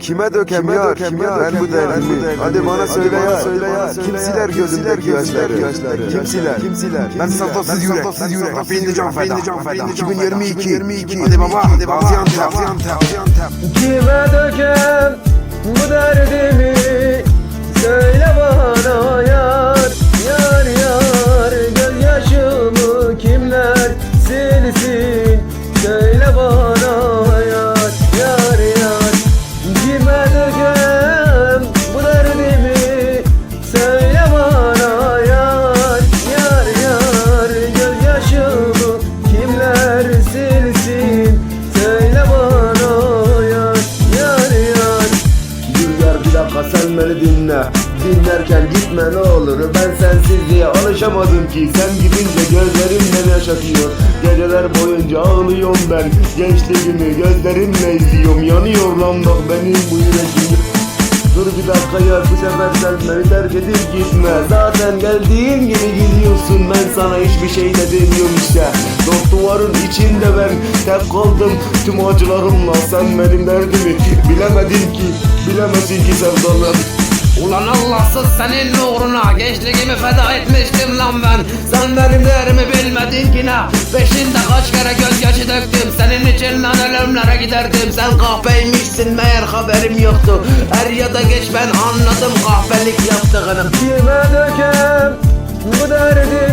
Kime dökem yar, kime ben bu derdimi Hadi bana söyle ya, söyle ya. Kimsiler gözündeki yaşları. Kimsiler, kimsiler. Ben santosuz yürek, santosuz yürek Rafini can feda, 2022 Hadi baba, hadi baba. Gaziantep, Kime dökem bu derdimi Dökem bu derdimi. Söyle bana yar Yar yar Gözyaşımı kimler silsin? Söyle bana yar Yar yar. Dur yar bir dakika sen beni dinle. Dinlerken gitme ne olur. Ben sensizliğe alışamadım ki. Sen gidince gözlerim beni yaşatıyor? Geceler boyunca ağlıyorum ben. Gençliğimi gözlerimle izliyorum. Yanıyor lan bak benim bu yüreğim. Dur bir dakika ya bu sefer sen beni terk edip gitme. Zaten geldiğin gibi gidiyorsun Ben sana hiçbir şey de demiyorum işte. Dört duvarın içinde ben tek kaldım Tüm acılarımla sen benim derdimi Bilemedin ki bilemezsin ki sevdalım Ulan Allahsız senin uğruna gençliğimi feda etmiştim lan ben. Sen benim değerimi bilmedin ki ne? Peşinde kaç kere gözyaşı döktüm. Senin için lan ölümlere giderdim. Sen kahpeymişsin meğer haberim yoktu. Er ya da geç ben anladım kahpelik yaptığını. Kime dökem bu derdimi